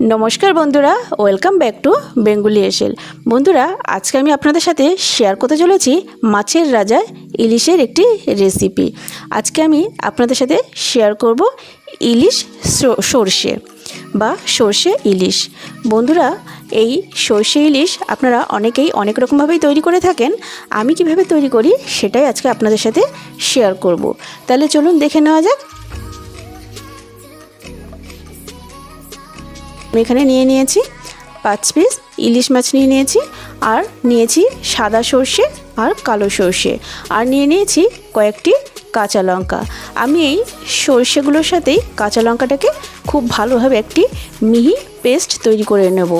নমস্কার বন্ধুরা, welcome back to Bengali এসেল। বন্ধুরা, আজকে আমি আপনাদের সাথে শেয়ার করতে চলেছি মাছের রাজা ইলিশের একটি রেসিপি আজকে আমি আপনাদের সাথে শেয়ার করব ইলিশ সর্ষে বা সর্ষে ইলিশ। বন্ধুরা, এই সর্ষে ইলিশ আপনারা অনেকেই অনেক রকমভাবেই তৈরি করে থাকেন। আমি কীভাবে তৈরি করি সেটাই আজকে আপনাদের সাথে শেয়ার করব। তাহলে চলুন দেখে নেওয়া যাক আমি এখানে নিয়ে নিয়েছি পাঁচ পিস, ইলিশ মাছ নিয়ে নিয়েছি, আর নিয়েছি সাদা সর্ষে আর কালো সর্ষে। আর নিয়ে নিয়েছি কয়েকটি কাঁচা লঙ্কা। আমি এই সর্ষেগুলোর সাথেই কাঁচা লঙ্কাটাকে খুব ভালোভাবে একটি মিহি পেস্ট তৈরি করে নেব।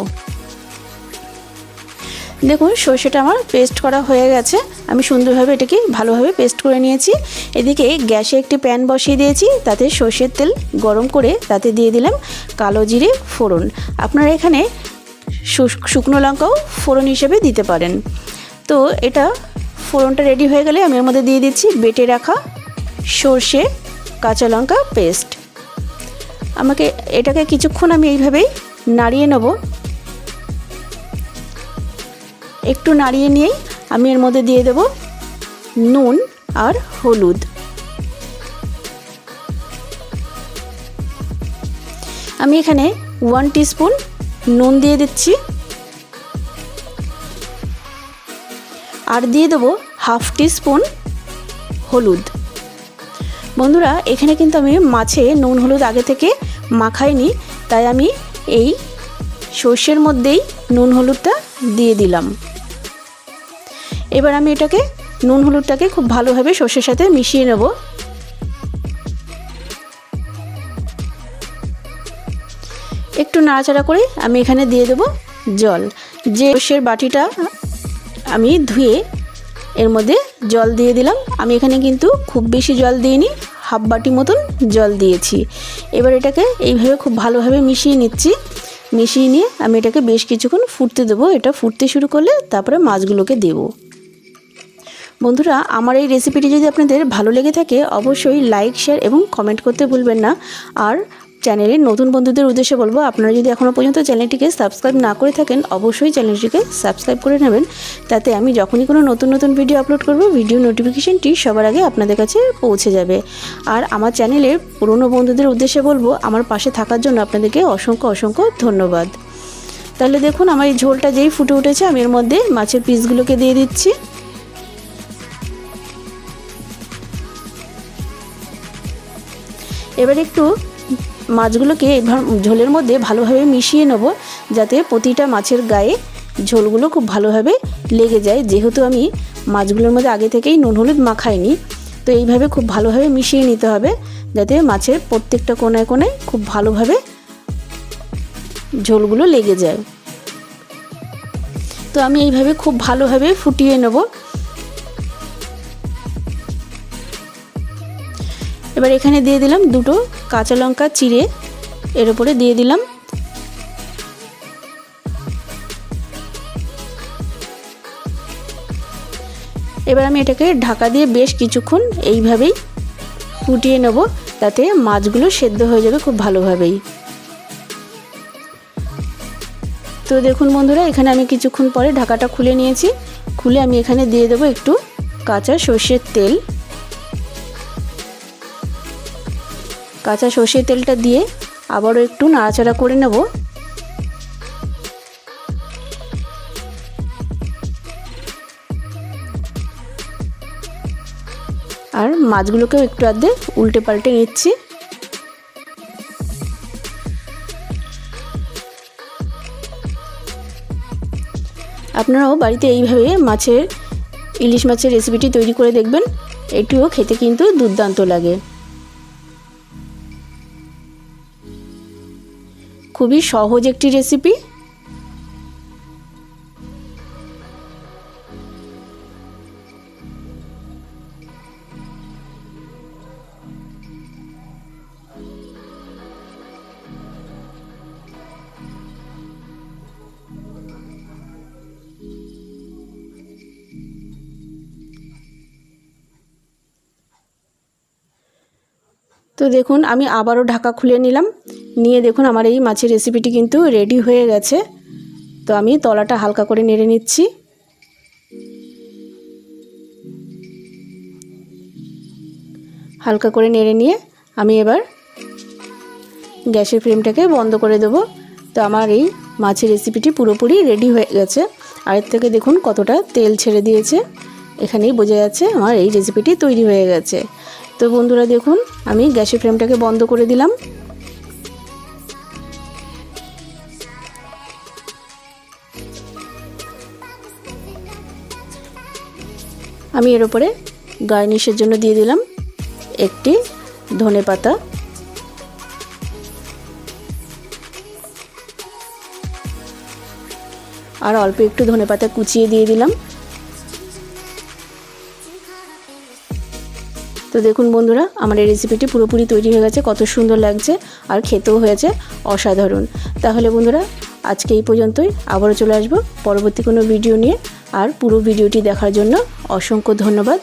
দেখুন, সর্ষেটা আমার পেস্ট করা হয়ে গেছে। আমি সুন্দরভাবে এটাকে ভালোভাবে পেস্ট করে নিয়েছি। এদিকে গ্যাসে একটি প্যান বসিয়ে দিয়েছি, তাতে সর্ষের তেল গরম করে তাতে দিয়ে দিলাম। কালো জিরে ফোড়ন। আপনারা এখানে শুক- শুকনো লঙ্কাও ফোড়ন হিসেবে দিতে পারেন। তো এটা ফোড়নটা রেডি হয়ে গেলে আমি এর মধ্যে দিয়ে দিচ্ছি বেটে রাখা সর্ষে, কাঁচা লঙ্কা পেস্ট আমাকে এটাকে কিছুক্ষণ আমি এইভাবেই নাড়িয়ে নেব। একটু নাড়িয়ে নিয়েই আমি এর মধ্যে দিয়ে দেব নুন আর হলুদ। আমি এখানে ওয়ান টিস্পুন নুন দিয়ে দিচ্ছি। আর দিয়ে দেবো হাফ টিস্পুন হলুদ। বন্ধুরা, এখানে কিন্তু আমি মাছে নুন হলুদ আগে থেকে মাখাইনি, তাই আমি এই সর্ষের মধ্যেই নুন হলুদটা দিয়ে দিলাম। এবার আমি এটাকে নুন হলুদটাকে খুব ভালোভাবে সর্ষের সাথে মিশিয়ে নেব। একটু নাড়াচাড়া করে আমি এখানে দিয়ে দেব জল। যে সর্ষের বাটিটা আমি ধুয়ে এর মধ্যে জল দিয়ে দিলাম। আমি এখানে কিন্তু খুব বেশি জল দিইনি, হাফ বাটি মতন জল দিয়েছি। এবার এটাকে এইভাবে খুব ভালোভাবে মিশিয়ে নিচ্ছি। মিশিয়ে নিয়ে আমি এটাকে বেশ কিছুক্ষণ ফুটতে দেবো। এটা ফুটতে শুরু করলে তারপরে মাছগুলোকে দেবো। বন্ধুরা, আমার এই রেসিপিটি যদি আপনাদের ভালো লেগে থাকে, অবশ্যই লাইক শেয়ার এবং কমেন্ট করতে ভুলবেন না। আর চ্যানেলের নতুন বন্ধুদের উদ্দেশ্যে বলব, আপনারা যদি এখনও পর্যন্ত চ্যানেলটিকে সাবস্ক্রাইব না করে থাকেন, অবশ্যই চ্যানেলটিকে সাবস্ক্রাইব করে নেবেন। তাতে আমি যখনই কোনো নতুন নতুন ভিডিও আপলোড করব ভিডিও নোটিফিকেশনটি সবার আগে আপনাদের কাছে পৌঁছে যাবে। আর আমার চ্যানেলের পুরনো বন্ধুদের উদ্দেশ্যে বলব, আমার পাশে থাকার জন্য আপনাদেরকে অসংখ্য অসংখ্য ধন্যবাদ। তাহলে দেখুন, আমার এই ঝোলটা যেই ফুটে উঠেছে, আমি এর মধ্যে মাছের পিসগুলোকে দিয়ে দিচ্ছি। এবার একটু মাছগুলোকে এভাবে ঝোলের মধ্যে ভালোভাবে মিশিয়ে নেব, যাতে প্রতিটা মাছের গায়ে ঝোলগুলো খুব ভালোভাবে লেগে যায়। যেহেতু আমি মাছগুলোর মধ্যে আগে থেকেই নুন হলুদ মাখাইনি, তো এইভাবে খুব ভালোভাবে মিশিয়ে নিতে হবে, যাতে মাছের প্রত্যেকটা কোনায় কোনায় খুব ভালোভাবে ঝোলগুলো লেগে যায়। তো আমি এইভাবে খুব ভালোভাবে ফুটিয়ে নেব। এবার এখানে দিয়ে দিলাম দুটো কাঁচা লঙ্কা চিড়ে, এর উপরে দিয়ে দিলাম। এবার আমি এটাকে ঢাকা দিয়ে বেশ কিছুক্ষণ এইভাবেই ফুটিয়ে নেব, তাতে মাছগুলো সেদ্ধ হয়ে যাবে খুব ভালোভাবেই। তো দেখুন বন্ধুরা, এখানে আমি কিছুক্ষণ পরে ঢাকাটা খুলে নিয়েছি। খুলে আমি এখানে দিয়ে দেবো একটু কাঁচা সর্ষের তেল। কাঁচা সর্ষের তেলটা দিয়ে আবারও একটু নাড়াচাড়া করে নেব। আর মাছগুলোকেও একটু আধে উল্টে পাল্টে নিচ্ছি। আপনারাও বাড়িতে এইভাবে মাছের, ইলিশ মাছের রেসিপিটি তৈরি করে দেখবেন। এটিও খেতে কিন্তু দুর্দান্ত লাগে। খুবই সহজ একটি রেসিপি তো দেখুন, আমি আবারও ঢাকা খুলে নিলাম। নিয়ে দেখুন, আমার এই মাছের রেসিপিটি কিন্তু রেডি হয়ে গেছে। তো আমি তলাটা হালকা করে নেড়ে নিচ্ছি। হালকা করে নেড়ে নিয়ে আমি এবার গ্যাসের ফ্লেমটাকে বন্ধ করে দেবো। তো আমার এই মাছের রেসিপিটি পুরোপুরি রেডি হয়ে গেছে। আর এর থেকে দেখুন কতটা তেল ছেড়ে দিয়েছে। এখানেই বোঝা যাচ্ছে আমার এই রেসিপিটি তৈরি হয়ে গেছে। তো বন্ধুরা দেখুন, আমি গ্যাসের ফ্লেমটাকে বন্ধ করে দিলাম। আমি এর উপরে গার্নিশের জন্য দিয়ে দিলাম একটি ধনে পাতা। আর অল্প একটু ধনে পাতা কুচিয়ে দিয়ে দিলাম। তো দেখুন বন্ধুরা আমার এই রেসিপিটি পুরোপুরি তৈরি হয়ে গেছে, কত সুন্দর লাগছে আর খেতেও হয়েছে অসাধারণ। তাহলে বন্ধুরা, আজকে এই পর্যন্তই, আবারও চলে আসব পরবর্তী কোনো ভিডিও নিয়ে। আর পুরো ভিডিওটি দেখার জন্য অসংখ্য ধন্যবাদ।